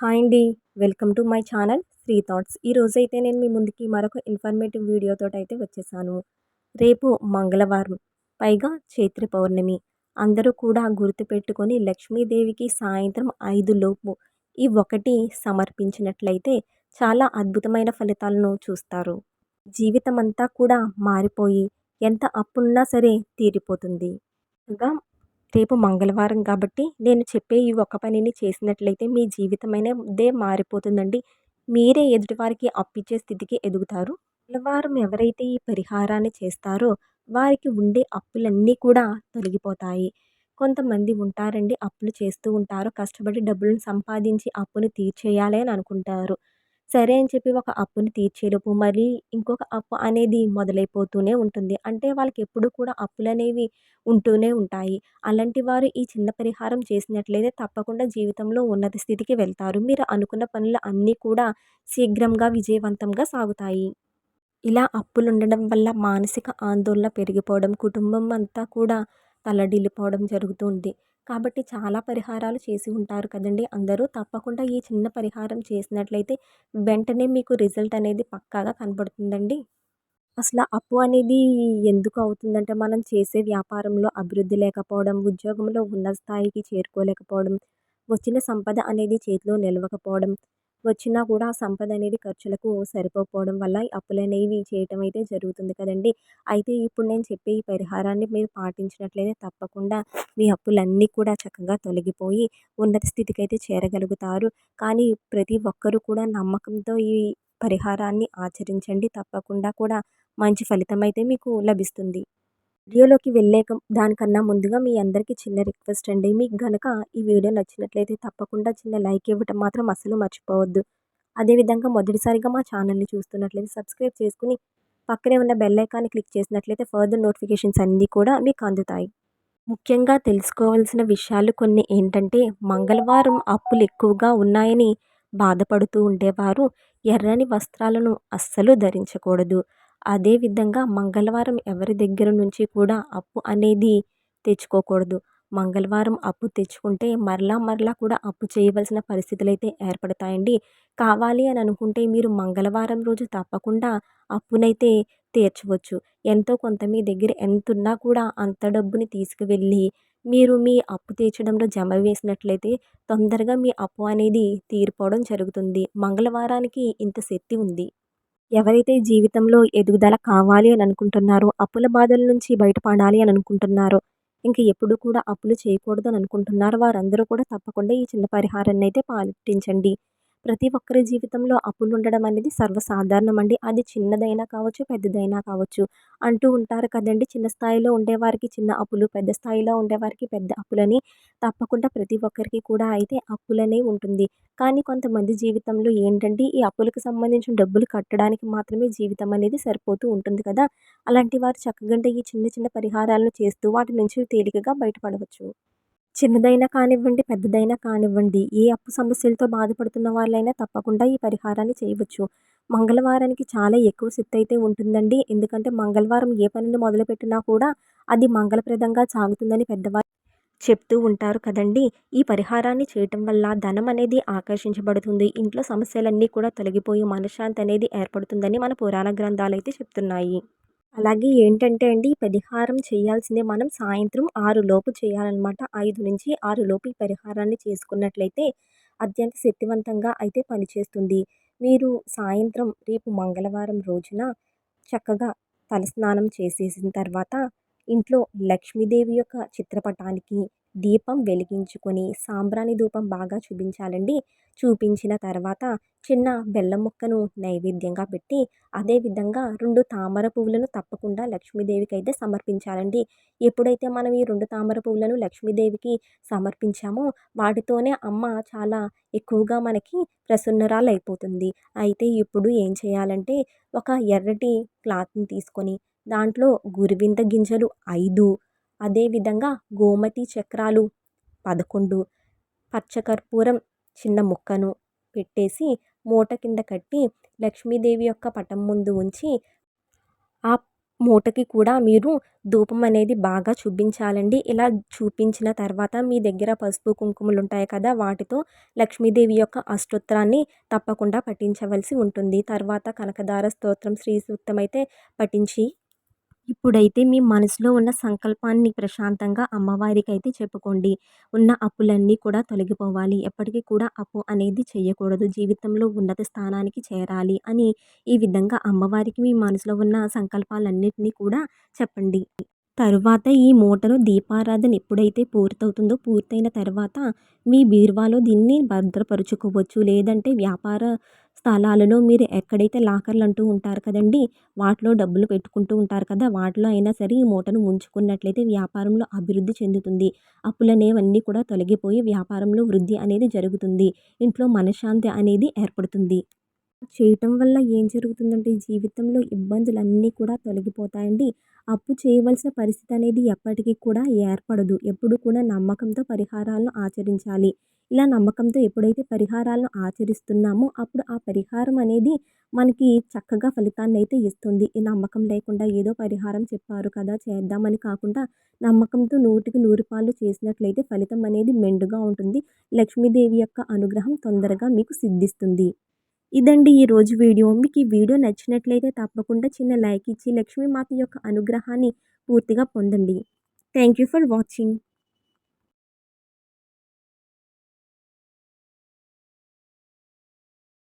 Hi అండి welcome to my channel Sri thoughts. అయితే నేను మీ ముందుకి మరొక ఇన్ఫర్మేటివ్ వీడియోతో అయితే వచ్చేసాను. రేపు మంగళవారం పైగా చైత్ర పౌర్ణమి. అందరూ కూడా గుర్తుపెట్టుకొని లక్ష్మీదేవికి సాయంత్రం ఐదు లోపు ఈ ఒకటి సమర్పించినట్లయితే చాలా అద్భుతమైన ఫలితాలను చూస్తారు. జీవితం అంతా కూడా మారిపోయి ఎంత అప్పున్నా సరే తీరిపోతుంది. ఇంకా రేపు మంగళవారం కాబట్టి నేను చెప్పే ఈ ఒక్క పనిని చేసినట్లయితే మీ జీవితమైనదే మారిపోతుందండి. మీరే ఎదుటివారికి అప్పిచ్చే స్థితికి ఎదుగుతారు. మంగళవారం ఎవరైతే ఈ పరిహారాన్ని చేస్తారో వారికి ఉండే అప్పులన్నీ కూడా తొలగిపోతాయి. కొంతమంది ఉంటారండి అప్పులు చేస్తూ ఉంటారు. కష్టపడి డబ్బులను సంపాదించి అప్పును తీర్చేయాలి అని అనుకుంటారు. సరే అని చెప్పి ఒక అప్పుని తీర్చేలోపు మళ్ళీ ఇంకొక అప్పు అనేది మొదలైపోతూనే ఉంటుంది. అంటే వాళ్ళకి ఎప్పుడు కూడా అప్పులు అనేవి ఉంటూనే ఉంటాయి. అలాంటి వారు ఈ చిన్న పరిహారం చేసినట్లయితే తప్పకుండా జీవితంలో ఉన్నత స్థితికి వెళ్తారు. మీరు అనుకున్న పనులు అన్నీ కూడా శీఘ్రంగా విజయవంతంగా సాగుతాయి. ఇలా అప్పులు ఉండడం వల్ల మానసిక ఆందోళన పెరిగిపోవడం కుటుంబం అంతా కూడా తలడిల్లిపోవడం జరుగుతుంది కాబట్టి చాలా పరిహారాలు చేసి ఉంటారు కదండి. అందరూ తప్పకుండా ఈ చిన్న పరిహారం చేసినట్లయితే వెంటనే మీకు రిజల్ట్ అనేది పక్కాగా కనబడుతుందండి. అసలు అప్పు అనేది ఎందుకు అవుతుందంటే మనం చేసే వ్యాపారంలో అభివృద్ధి లేకపోవడం ఉద్యోగంలో ఉన్న స్థాయికి చేరుకోలేకపోవడం వచ్చిన సంపద అనేది చేతిలో నిలవకపోవడం వచ్చినా కూడా సంపద అనేది ఖర్చులకు సరిపోకపోవడం వల్ల అప్పులు అనేవి చేయటం అయితే జరుగుతుంది కదండి. అయితే ఇప్పుడు నేను చెప్పే ఈ పరిహారాన్ని మీరు పాటించినట్లయితే తప్పకుండా మీ అప్పులన్నీ కూడా చక్కగా తొలగిపోయి ఉన్నత స్థితికి అయితే చేరగలుగుతారు. కానీ ప్రతి ఒక్కరూ కూడా నమ్మకంతో ఈ పరిహారాన్ని ఆచరించండి. తప్పకుండా కూడా మంచి ఫలితం అయితే మీకు లభిస్తుంది. వీడియోలోకి వెళ్ళే దానికన్నా ముందుగా మీ అందరికీ చిన్న రిక్వెస్ట్ అండి. మీకు గనక ఈ వీడియో నచ్చినట్లయితే తప్పకుండా చిన్న లైక్ ఇవ్వటం మాత్రం అసలు మర్చిపోవద్దు. అదేవిధంగా మొదటిసారిగా మా ఛానల్ని చూస్తున్నట్లయితే సబ్స్క్రైబ్ చేసుకుని పక్కనే ఉన్న బెల్ ఐకాన్ని క్లిక్ చేసినట్లయితే ఫర్దర్ నోటిఫికేషన్స్ అన్నీ కూడా మీకు అందుతాయి. ముఖ్యంగా తెలుసుకోవాల్సిన విషయాలు కొన్ని ఏంటంటే మంగళవారం అప్పులు ఎక్కువగా ఉన్నాయని బాధపడుతూ ఉండేవారు. ఎర్రని వస్త్రాలను అస్సలు ధరించకూడదు. అదేవిధంగా మంగళవారం ఎవరి దగ్గర నుంచి కూడా అప్పు అనేది తెచ్చుకోకూడదు. మంగళవారం అప్పు తెచ్చుకుంటే మరలా మరలా కూడా అప్పు చేయవలసిన పరిస్థితులు అయితే ఏర్పడతాయండి. కావాలి అని అనుకుంటే మీరు మంగళవారం రోజు తప్పకుండా అప్పునైతే తీర్చవచ్చు. ఎంతో కొంత మీ దగ్గర ఎంత ఉన్నా కూడా అంత డబ్బుని తీసుకువెళ్ళి మీరు మీ అప్పు తీర్చడంలో జమ వేసినట్లయితే తొందరగా మీ అప్పు అనేది తీరిపోవడం జరుగుతుంది. మంగళవారానికి ఇంత శక్తి ఉంది. ఎవరైతే జీవితంలో ఎదుగుదల కావాలి అని అనుకుంటున్నారో అప్పుల బాధల నుంచి బయటపడాలి అని అనుకుంటున్నారో ఇంకా ఎప్పుడు కూడా అప్పులు చేయకూడదు అని అనుకుంటున్నారు. వారందరూ కూడా తప్పకుండా ఈ చిన్న పరిహారాన్ని అయితే పాటించండి ప్రతి ఒక్కరి జీవితంలో అప్పులు ఉండడం అనేది సర్వసాధారణం అండి అది చిన్నదైనా కావచ్చు పెద్దదైనా కావచ్చు అంటూ ఉంటారు కదండి. చిన్న స్థాయిలో ఉండేవారికి చిన్న అప్పులు పెద్ద స్థాయిలో ఉండేవారికి పెద్ద అప్పులని తప్పకుండా ప్రతి ఒక్కరికి కూడా అయితే అప్పులనే ఉంటుంది. కానీ కొంతమంది జీవితంలో ఏంటంటే ఈ అప్పులకు సంబంధించిన డబ్బులు కట్టడానికి మాత్రమే జీవితం అనేది సరిపోతూ ఉంటుంది కదా. అలాంటి వారు చక్కగా ఈ చిన్న చిన్న పరిహారాలను చేస్తూ వాటి నుంచి తేలికగా బయటపడవచ్చు. చిన్నదైనా కానివ్వండి పెద్దదైనా కానివ్వండి ఏ అప్పు సమస్యలతో బాధపడుతున్న వాళ్ళైనా తప్పకుండా ఈ పరిహారాన్ని చేయవచ్చు. మంగళవారానికి చాలా ఎక్కువ శక్తి అయితే ఉంటుందండి. ఎందుకంటే మంగళవారం ఏ పనిని మొదలుపెట్టినా కూడా అది మంగళప్రదంగా సాగుతుందని పెద్దవారు చెప్తూ ఉంటారు కదండి. ఈ పరిహారాన్ని చేయటం వల్ల ధనం అనేది ఆకర్షించబడుతుంది. ఇంట్లో సమస్యలన్నీ కూడా తొలగిపోయి మనశ్శాంతి అనేది ఏర్పడుతుందని మన పురాణ గ్రంథాలు అయితే చెప్తున్నాయి. అలాగే ఏంటంటే అండి పరిహారం చేయాల్సిందే మనం సాయంత్రం ఆరు లోపు చేయాలన్నమాట. ఐదు నుంచి ఆరు లోపు ఈ పరిహారాన్ని చేసుకున్నట్లయితే అత్యంత శక్తివంతంగా అయితే పనిచేస్తుంది. మీరు సాయంత్రం రేపు మంగళవారం రోజున చక్కగా తలస్నానం చేసేసిన తర్వాత ఇంట్లో లక్ష్మీదేవి యొక్క చిత్రపటానికి దీపం వెలిగించుకొని సాంబ్రాణి ధూపం బాగా చూపించాలండి. చూపించిన తర్వాత చిన్న బెల్లం ముక్కను నైవేద్యంగా పెట్టి అదేవిధంగా రెండు తామర పువ్వులను తప్పకుండా లక్ష్మీదేవికి అయితే సమర్పించాలండి. ఎప్పుడైతే మనం ఈ రెండు తామర పువ్వులను లక్ష్మీదేవికి సమర్పించామో వాటితోనే అమ్మ చాలా ఎక్కువగా మనకి ప్రసన్నరాలు అయిపోతుంది అయితే ఇప్పుడు ఏం చేయాలంటే ఒక ఎర్రటి క్లాత్ని తీసుకొని దాంట్లో గురివింత గింజలు ఐదు అదేవిధంగా గోమతి చక్రాలు పదకొండు పచ్చకర్పూరం చిన్న ముక్కను పెట్టేసి మూట కింద కట్టి లక్ష్మీదేవి యొక్క పటం ముందు ఉంచి ఆ మూటకి కూడా మీరు ధూపం అనేది బాగా చూపించాలండి. ఇలా చూపించిన తర్వాత మీ దగ్గర పసుపు కుంకుమలు ఉంటాయి కదా వాటితో లక్ష్మీదేవి యొక్క అష్టోత్తరాన్ని తప్పకుండా పఠించవలసి ఉంటుంది. తర్వాత కనకదార స్తోత్రం శ్రీ సూక్తం అయితే పఠించి ఇప్పుడైతే మీ మనసులో ఉన్న సంకల్పాన్ని ప్రశాంతంగా అమ్మవారికి అయితే చెప్పుకోండి. ఉన్న అప్పులన్నీ కూడా తొలగిపోవాలి. ఎప్పటికీ కూడా అప్పు అనేది చేయకూడదు జీవితంలో ఉన్నత స్థానానికి చేరాలి అని ఈ విధంగా అమ్మవారికి మీ మనసులో ఉన్న సంకల్పాలన్నింటినీ కూడా చెప్పండి. తరువాత ఈ మూటలో దీపారాధన ఎప్పుడైతే పూర్తవుతుందో పూర్తయిన తర్వాత మీ బీరువాలో దీన్ని భద్రపరుచుకోవచ్చు. లేదంటే వ్యాపార స్థలాలలో మీరు ఎక్కడైతే లాకర్లు అంటూ ఉంటారు కదండి వాటిలో డబ్బులు పెట్టుకుంటూ ఉంటారు కదా వాటిలో అయినా సరే ఈ మూటను ఉంచుకున్నట్లయితే వ్యాపారంలో అభివృద్ధి చెందుతుంది. అప్పులనేవన్నీ కూడా తొలగిపోయి వ్యాపారంలో వృద్ధి అనేది జరుగుతుంది. ఇంట్లో మనశ్శాంతి అనేది ఏర్పడుతుంది. చేయటం వల్ల ఏం జరుగుతుందంటే జీవితంలో ఇబ్బందులన్నీ కూడా తొలగిపోతాయండి. అప్పు చేయవలసిన పరిస్థితి అనేది ఎప్పటికీ కూడా ఏర్పడదు. ఎప్పుడు కూడా నమ్మకంతో పరిహారాలను ఆచరించాలి. ఇలా నమ్మకంతో ఎప్పుడైతే పరిహారాలను ఆచరిస్తున్నామో అప్పుడు ఆ పరిహారం అనేది మనకి చక్కగా ఫలితాన్ని అయితే ఇస్తుంది. ఈ నమ్మకం లేకుండా ఏదో పరిహారం చెప్పారు కదా చేద్దామని కాకుండా నమ్మకంతో నూటికి నూరు పాలు చేసినట్లయితే ఫలితం అనేది మెండుగా ఉంటుంది. లక్ష్మీదేవి యొక్క అనుగ్రహం తొందరగా మీకు సిద్ధిస్తుంది. ఇదండి ఈరోజు వీడియో. మీకు ఈ వీడియో నచ్చినట్లయితే తప్పకుండా చిన్న లైక్ ఇచ్చి లక్ష్మీమాత యొక్క అనుగ్రహాన్ని పూర్తిగా పొందండి. Thank you for watching.